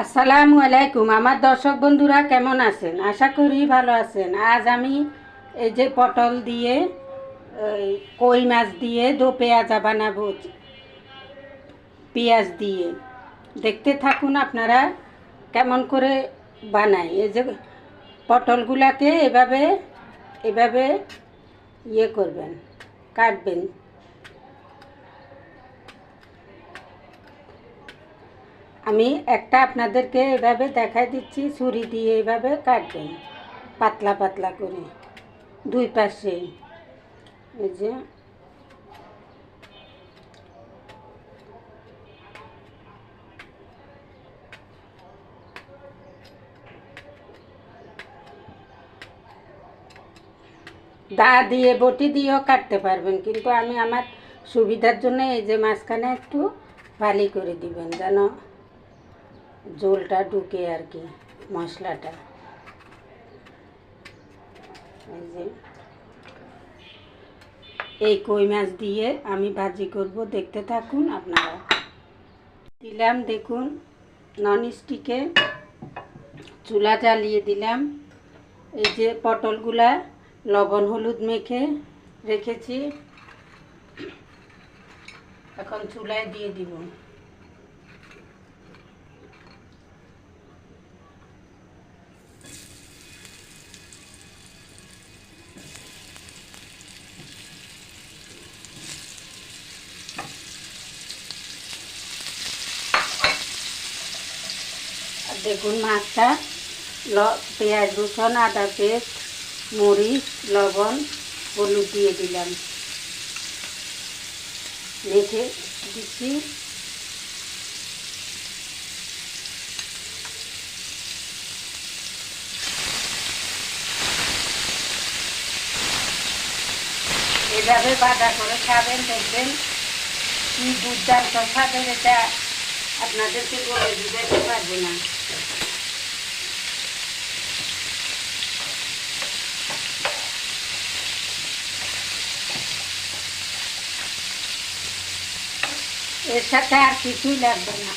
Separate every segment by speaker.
Speaker 1: আসসালামু আলাইকুম। আমার দর্শক বন্ধুরা কেমন আছেন? আশা করি ভালো আছেন। আজ আমি এই যে পটল দিয়ে কই মাছ দিয়ে, দো পেঁয়াজা বানাবো, পেঁয়াজ দিয়ে। দেখতে থাকুন আপনারা কেমন করে বানাই এই যে পটলগুলাকে এভাবে এভাবে ইয়ে করবেন, কাটবেন। আমি একটা আপনাদেরকে এভাবে দেখাই দিচ্ছি, ছুরি দিয়ে এভাবে কাটবেন, পাতলা পাতলা করে, দুই পাশে। এই যে। দা দিয়ে, বটি দিয়েও কাটতে পারবেন, কিন্তু আমি আমার সুবিধার জন্য এই যে মাঝখানে একটু ফালি করে দিবেন, যেন ঝোলটা ঢুকে আর কি, মশলাটা। এই যে। এই কই মাছ দিয়ে আমি ভাজি করব, দেখতে থাকুন আপনারা। দিলাম দেখুন নন স্টিকে চুলা জ্বালিয়ে দিলাম। এই যে পটলগুলা লবণ হলুদ মেখে রেখেছি। এখন চুলায় দিয়ে দিব। দেখুন মাছটা ল, পেঁয়াজ রসুন, আদা পেস্ট, মরিচ, লবণ, হলুদ দিয়ে দিলাম। মেখে দিচ্ছি। এভাবে বাধা করে খাবেন, দেখবেন কি দুর্দান্ত স্বাদের এটা। আপনাদেরকে বলে দিতে পারব না। এর সাথে আর কিছুই লাগবে না।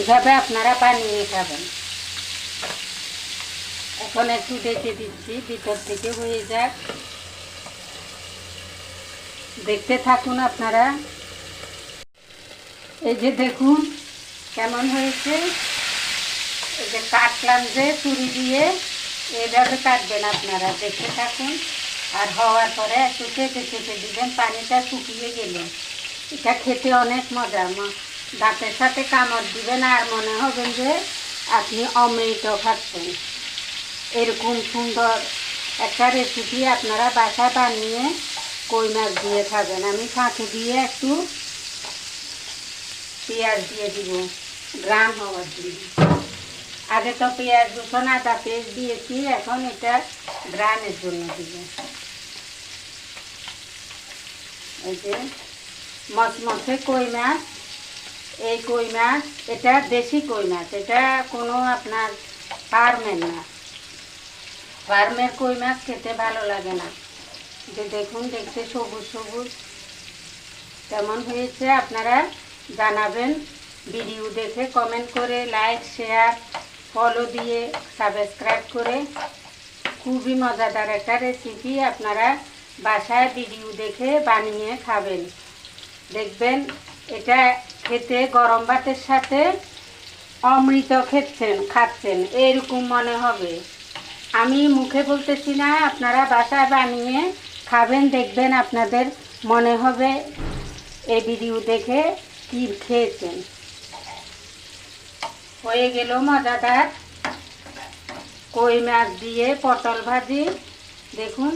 Speaker 1: এভাবে আপনারা বানিয়ে খাবেন। এখন একটু দেখে দিচ্ছি, ভিতর থেকে হয়ে যাক। দেখতে থাকুন আপনারা। এই যে দেখুন কেমন হয়েছে। এই যে কাটলাম যে চুরি দিয়ে এইভাবে কাটবেন আপনারা দেখতে থাকুন। আর হওয়ার পরে একটু চেপে চেপে দিবেন, পানিটা শুকিয়ে গেলে। এটা খেতে অনেক মজা। দাঁতের সাথে কামড় দিবেন, আর মনে হবে যে আপনি অমৃত খাচ্ছেন এরকম সুন্দর একটা রেসিপি আপনারা বাসা বানিয়ে কই মাছ দিয়ে খাবেন। আমি ফাঁকে দিয়ে একটু পেঁয়াজ দিয়ে দিব গ্রাম হওয়ার জন্য। আগে তো পেঁয়াজ রসুন আদা পেস্ট দিয়েছি, এখন এটা গ্রামের জন্য দিব। এই যে মচমচে কই মাছ, এই কই মাছ, এটা দেশি কই মাছ, এটা কোনো আপনার ফার্মের না। ফার্মের কই মাছ খেতে ভালো লাগে না। যে দেখুন, দেখতে সবুজ সবুজ। কেমন হয়েছে আপনারা? জানাবেন। ভিডিও দেখে কমেন্ট করে লাইক শেয়ার ফলো দিয়ে সাবস্ক্রাইব করে। খুবই মজাদার একটা রেসিপি আপনারা বাসায় ভিডিও দেখে বানিয়ে খাবেন। দেখবেন, এটা খেতে গরম ভাতের সাথে অমৃত খেচ্ছেন, খাচ্ছেন, এরকম মনে হবে। আমি মুখে বলতেছি না, আপনারা বাসায় বানিয়ে খাবেন, দেখবেন আপনাদের মনে হবে। এই ভিডিও দেখে কি খেয়েছেন। হয়ে গেল মজাদার কই মাছ দিয়ে পটল ভাজি। দেখুন,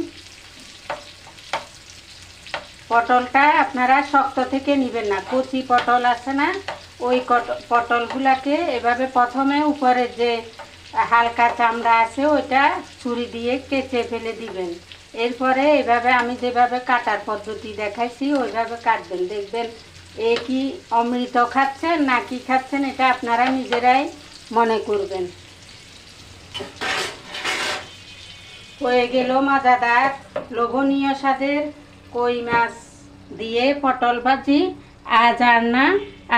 Speaker 1: পটলটা আপনারা শক্ত থেকে নেবেন না, কচি পটল আছে না, ওই পটলগুলাকে এভাবে প্রথমে উপরে যে হালকা চামড়া আছে, ওইটা ছুরি দিয়ে কেচে ফেলে দিবেন। এরপরে এভাবে আমি যেভাবে কাটার পদ্ধতি দেখাইছি, ওইভাবে কাটবেন। দেখবেন এ কি অমৃত খাচ্ছেন, না কি খাচ্ছেন, এটা আপনারা নিজেরাই মনে করবেন। হয়ে গেল মজাদার লোভনীয় স্বাদের কই মাছ দিয়ে পটল ভাজি। আজ আর না,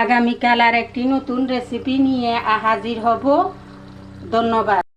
Speaker 1: আগামীকাল আর একটি নতুন রেসিপি নিয়ে হাজির হব। ধন্যবাদ।